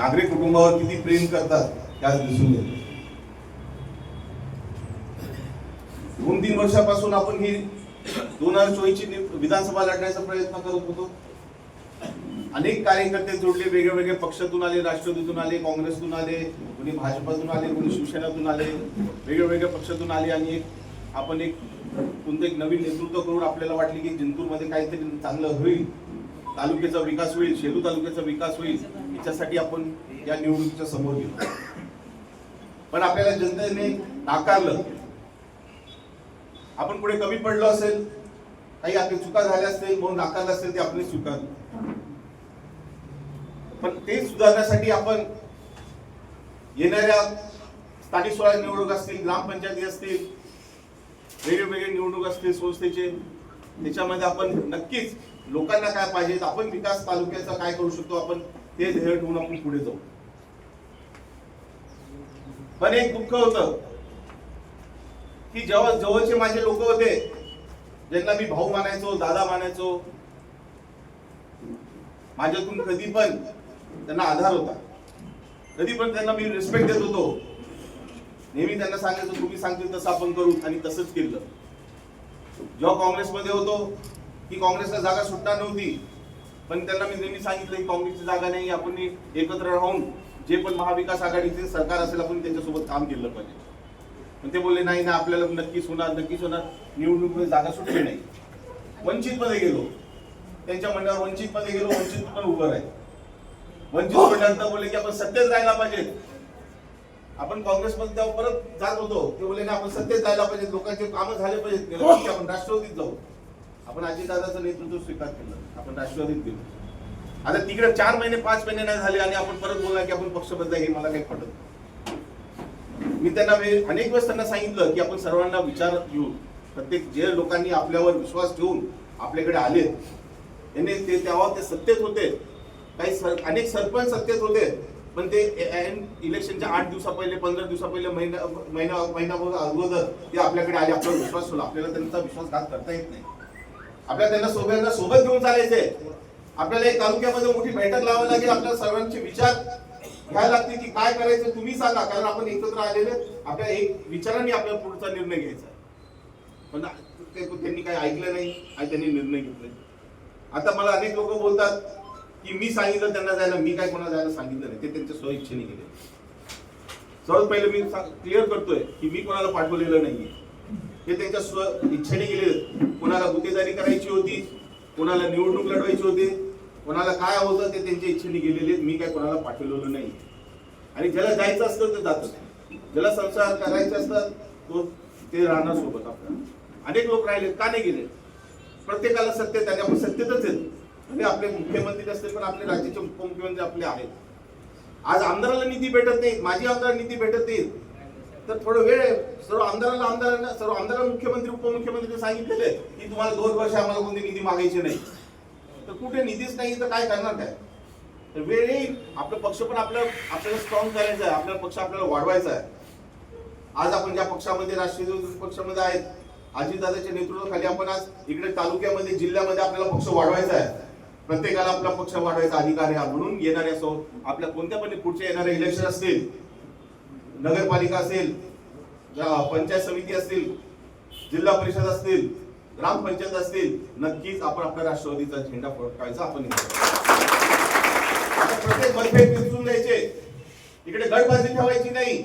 नागरिक कुटुंबावर किती प्रेम करतात त्यात दिसून येते. दोन तीन वर्षापासून आपण ही दोन हजार चोवीसची विधानसभा लढण्याचा प्रयत्न करत होतो. अनेक कार्यकर्ते जोडले वेगळे वेगळे पक्षातून आले राष्ट्रवादीतून आले काँग्रेसतून आले कोणी भाजपातून आले कोणी शिवसेनातून आले वेगळ्या वेगळ्या पक्षातून आले आणि एक आपण एक कोणतं एक नवीन नेतृत्व करून आपल्याला वाटले की जिंतूरमध्ये काहीतरी चांगलं होईल. तालुक्याचा विकास होईल शेलू तालुक्याचा विकास होईल याच्यासाठी आपण या निवडणुकीच्या समोर गेलो. पण आपल्याला जनतेने नाकारलं. आपण पुढे कमी पडलो असेल काही आपली चुका झाल्या असतील म्हणून नाकारलं असेल ते आपली स्वीकारलं पण ते सुधारण्यासाठी आपण येणाऱ्या स्थानिक स्वराज्य निवडणूक असतील ग्रामपंचायती असतील वेगवेगळे निवडणूक असतील संस्थेचे त्याच्यामध्ये आपण नक्कीच लोकांना काय पाहिजे आपण विकास तालुक्याचा काय करू शकतो आपण ते ध्येय ठेवून आपण पुढे जाऊ. पण एक दुःख होतं की जेव्हा जवळचे माझे लोक होते ज्यांना मी भाऊ मानायचो दादा मानायचो माझ्यातून कधी पण त्यांना आधार होता. कधी पण त्यांना मी रिस्पेक्ट देत होतो. नेहमी त्यांना सांगायचो तुम्ही सांगतील तसं आपण करू आणि तसंच केलं. जेव्हा काँग्रेसमध्ये होतो की काँग्रेसला जागा सुटणार नव्हती. पण त्यांना मी नेहमी सांगितलं की काँग्रेसची जागा नाही आपण एकत्र राहून जे पण महाविकास आघाडीचे सरकार असेल आपण त्यांच्यासोबत काम केलं पाहिजे. पण ते बोलले नाही ना आपल्याला नक्कीच होणार नक्कीच होणार. निवडणुकीमध्ये जागा सुटली नाही. वंचित मध्ये गेलो. त्यांच्या म्हणण्यावर वंचित मध्ये गेलो वंचित पण उभं राहील. वंचित म्हटल्यानंतर बोलले की आपण सत्तेत राहायला पाहिजे आपण काँग्रेसमध्ये तेव्हा परत जात होतो. ते बोलले ना आपण सत्तेत जायला पाहिजे लोकांचे कामं झाले पाहिजेत. आपण राष्ट्रवादीत जाऊ. आपण अजितदादाचं नेतृत्व स्वीकार केलं. आपण राष्ट्रवादीत गेलो. आता तिकडे चार महिने पाच महिने नाही झाले आणि आपण परत बोलला की आपण पक्ष बदला हे मला काही पटत मी त्यांना अनेक वेळेस त्यांना सांगितलं की आपण सर्वांना विचार घेऊन प्रत्येक जे लोकांनी आपल्यावर विश्वास ठेवून आपल्याकडे आले त्यांनी ते तेव्हा ते सत्तेत होते. काही सर अनेक सरपंच सत्तेत होते. पण ते इलेक्शनच्या आठ दिवसा पहिले पंधरा दिवसा पहिले महिना महिना महिनाभर अगोदर ते आपल्याकडे आले. आपला विश्वास ठेवला. आपल्याला त्यांचा विश्वासघात करता येत नाही. आपल्याला त्यांना सोबत सोबत घेऊन चालायचंय आपल्याला एक तालुक्यामध्ये मोठी बैठक लावावी लागेल. आपल्या सर्वांचे विचार घ्यायला लागतील की काय करायचं तुम्ही सांगा. कारण आपण एकत्र आलेले आपल्या एक विचारांनी आपल्या पुढचा निर्णय घ्यायचा पण ते- त्यांनी काही ऐकलं नाही. आणि त्यांनी निर्णय घेतला आता मला अनेक लोक बोलतात की मी सांगितलं त्यांना जायला मी काय कोणाला जायला सांगितलं नाही ते त्यांच्या स्व इच्छेने गेले. सर्वात पहिले मी क्लिअर करतोय की मी कोणाला पाठवलेलं नाहीये. ते त्यांच्या स्व इच्छेने गेले कोणाला गुत्तेदारी करायची होती कोणाला निवडणूक लढवायची होती कोणाला काय होतं ते त्यांच्या इच्छेने गेलेले मी काय कोणाला पाठवलेलं नाही आणि ज्याला जायचं असतं ते जातं. ज्याला संसार करायचे असतात तो ते राहणार सोबत आपल्याला. अनेक लोक राहिले का नाही गेले? प्रत्येकाला सत्य आहे सत्यतच येतं आणि आपले मुख्यमंत्री असतील पण आपले राज्याचे उपमुख्यमंत्री आपले आहेत. आज आमदाराला निधी भेटत नाही माझी आमदार निधी भेटत नाही. तर थोडं वेळ आहे. सर्व आमदाराला आमदारांना सर्व आमदारांना मुख्यमंत्री उपमुख्यमंत्री सांगितलेले की तुम्हाला दोन वर्ष आम्हाला कोणती निधी मागायची नाही. तर कुठे निधीच नाही तर काय करणार काय? तर वेळ येईल आपला पक्ष पण आपल्या आपल्याला स्ट्रॉंग करायचा आहे. आपला पक्ष आपल्याला वाढवायचा आहे. आज आपण ज्या पक्षामध्ये राष्ट्रीय पक्षामध्ये आहेत अजितदादाच्या नेतृत्वाखाली आपण आज इकडे तालुक्यामध्ये जिल्ह्यामध्ये आपल्याला पक्ष वाढवायचा आहे. प्रत्येकाला आपला पक्ष वाढवायचा अधिकार आहे म्हणून येणाऱ्या सो आपल्या कोणत्या पण पुढच्या येणारे इलेक्शन असतील नगरपालिका असेल पंचायत समिती असतील जिल्हा परिषद असतील ग्रामपंचायत असतील नक्कीच आपण आपल्या राष्ट्रवादीचा झेंडा फडकायचा आपण प्रत्येक मतभेद विसरून द्यायचे. इकडे गटबाजी ठेवायची नाही.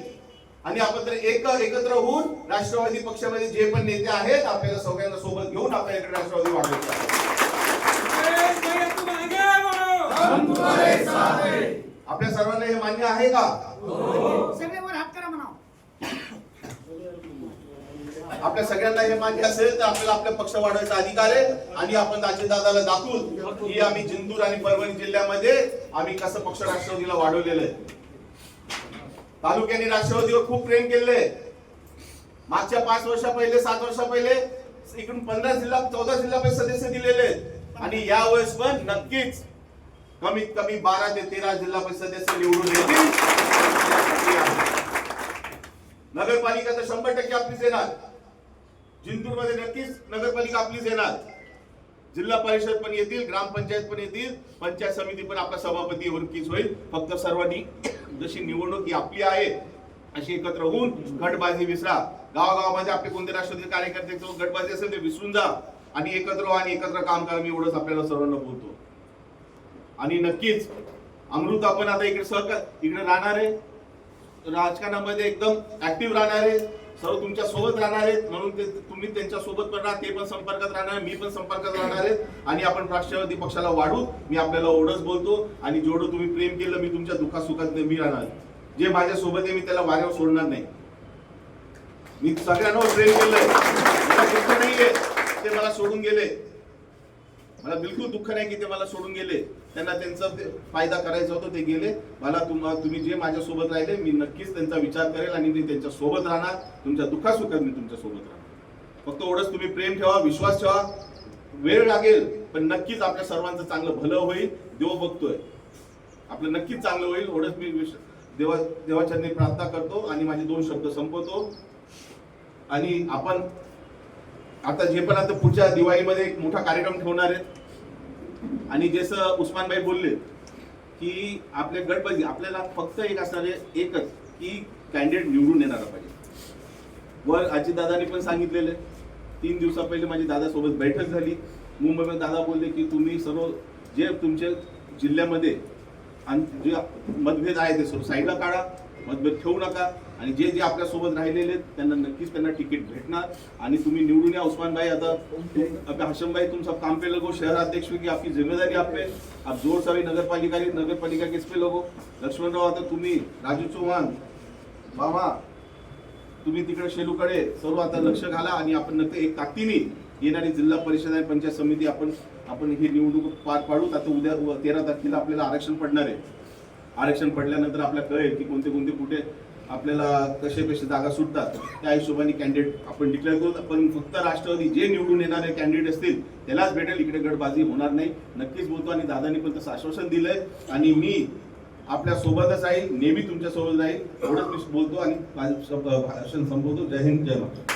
आणि आपण तर एक एकत्र होऊन राष्ट्रवादी पक्षामध्ये जे पण नेते आहेत आपल्याला सगळ्यांना सोबत घेऊन आपल्या इकडे राष्ट्रवादी वाढवायची आहे. आपल्या सर्वांना हे मान्य आहे का? सगळे वर हात करा म्हणा आपल्या सगळ्यांना हे मान्य असेल तर आपल्याला आपला पक्ष वाढवायचा अधिकार आहे आणि आपण दादाला दाखवून की आम्ही जिंतूर आणि परभणी जिल्ह्यामध्ये आम्ही कसं पक्ष राष्ट्रवादीला वाढवलेलं आहे. तालुक्यांनी राष्ट्रवादीवर खूप प्रेम केले मागच्या पाच वर्षा पहिले सात वर्षा पहिले इकडून पंधरा जिल्हा चौदा जिल्हा सदस्य दिलेले. आणि या वेळेस पण नक्कीच कमीत कमी बारा ते तेरा जिल्हा परिषद सदस्य निवडून येतील. नगरपालिका तर शंभर टक्के आपलीच येणार. जिंतूरमध्ये नक्कीच नगरपालिका आपलीच येणार. जिल्हा परिषद पण येतील ग्रामपंचायत पण येतील पंचायत समिती पण आपला सभापती एवढीच होईल. फक्त सर्वांनी जशी निवडणूक ही आपली आहे अशी एकत्र होऊन गटबाजी विसरा. गावागावामध्ये आपले कोणते राष्ट्रवादी कार्यकर्ते गटबाजी असेल ते विसरून जा. आणि एकत्र आणि एकत्र काम करा मी एवढंच आपल्याला सर्वांना बोलतो. आणि नक्कीच अमृत आपण आता इकडे सहकार इकडे राहणार आहे. राजकारणामध्ये एकदम ऍक्टिव्ह राहणार आहे. सर्व तुमच्यासोबत राहणार आहेत. म्हणून ते तुम्ही त्यांच्यासोबत पण राहा ते पण संपर्कात राहणार मी पण संपर्कात राहणार आहेत आणि आपण राष्ट्रवादी पक्षाला वाढू. मी आपल्याला ओढच बोलतो. आणि जेवढं तुम्ही प्रेम केलं मी तुमच्या दुःखासुखात मी राहणार जे माझ्या सोबत आहे मी त्याला वाऱ्यावर सोडणार नाही. मी सगळ्यांवर प्रेम केलंय. मला नाहीये. ते मला सोडून गेले. मला बिलकुल दुःख नाही की ते मला सोडून गेले. त्यांना त्यांचा ते फायदा करायचा होता ते गेले. मला तुम्हाला तुम्ही जे माझ्यासोबत राहिले मी नक्कीच त्यांचा विचार करेल आणि मी त्यांच्यासोबत राहणार. तुमच्या दुःखासुखात मी तुमच्यासोबत राहणार. फक्त एवढंच तुम्ही प्रेम ठेवा विश्वास ठेवा. वेळ लागेल पण नक्कीच आपल्या सर्वांचं चांगलं भलं होईल. देव बघतोय. आपलं नक्कीच चांगलं होईल. एवढंच मी विश- देवा देवाच्या प्रार्थना करतो आणि माझे दोन शब्द संपवतो. आणि आपण आता जे पण आता पुढच्या दिवाळीमध्ये एक मोठा कार्यक्रम ठेवणार आहेत. आणि जसं उस्मानबाई बोलले की आपले गटबाजी आपल्याला फक्त एक असणारे एकच की कॅन्डिडेट निवडून येणारा पाहिजे. वर अजितदादांनी पण सांगितलेले तीन दिवसा पहिले माझी दादासोबत बैठक झाली. मुंबईमध्ये दादा बोलले की तुम्ही सर्व जे तुमच्या जिल्ह्यामध्ये आणि जे मतभेद आहे ते सर्व साईडला काढा मतभेद ठेवू नका. आणि जे जे आपल्यासोबत राहिलेले आहेत, त्यांना नक्कीच त्यांना तिकीट भेटणार. आणि तुम्ही निवडून या उस्मान भाई आता अब हशम भाई तुम सब काम पे लगो शहर अध्यक्ष की आपकी जिम्मेदारी आप पे आप जोर से अभी नगर पालिका नगर पालिका किस पे लगो? लक्ष्मणराव आता तुम्ही राजू चव्हाण मामा तुम्ही तिकडे शेलूकडे सर्व आता लक्ष घाला आणि आपण नक्की एक ताकदीने येणारी जिल्हा परिषद आणि पंचायत समिती आपण आपण ही निवडणूक पार पाडू. आता उद्या तेरा तारखेला आपल्याला आरक्षण पडणार आहे. आरक्षण पडल्यानंतर आपल्याला कळेल की कोणते कोणते कुठे आपल्याला कसे कसे जागा सुटतात त्या हिशोबाने कॅन्डिडेट आपण डिक्लेअर करू. पण फक्त राष्ट्रवादी जे निवडून येणारे कॅन्डिडेट असतील त्यालाच भेटेल. इकडे गटबाजी होणार नाही. नक्कीच बोलतो आणि दादांनी पण तसं आश्वासन दिलंय. आणि मी आपल्या सोबतच आहे. नेहमी तुमच्यासोबत राहील. एवढंच मी बोलतो आणि भाषण संपवतो. जय हिंद जय महाराष्ट्र.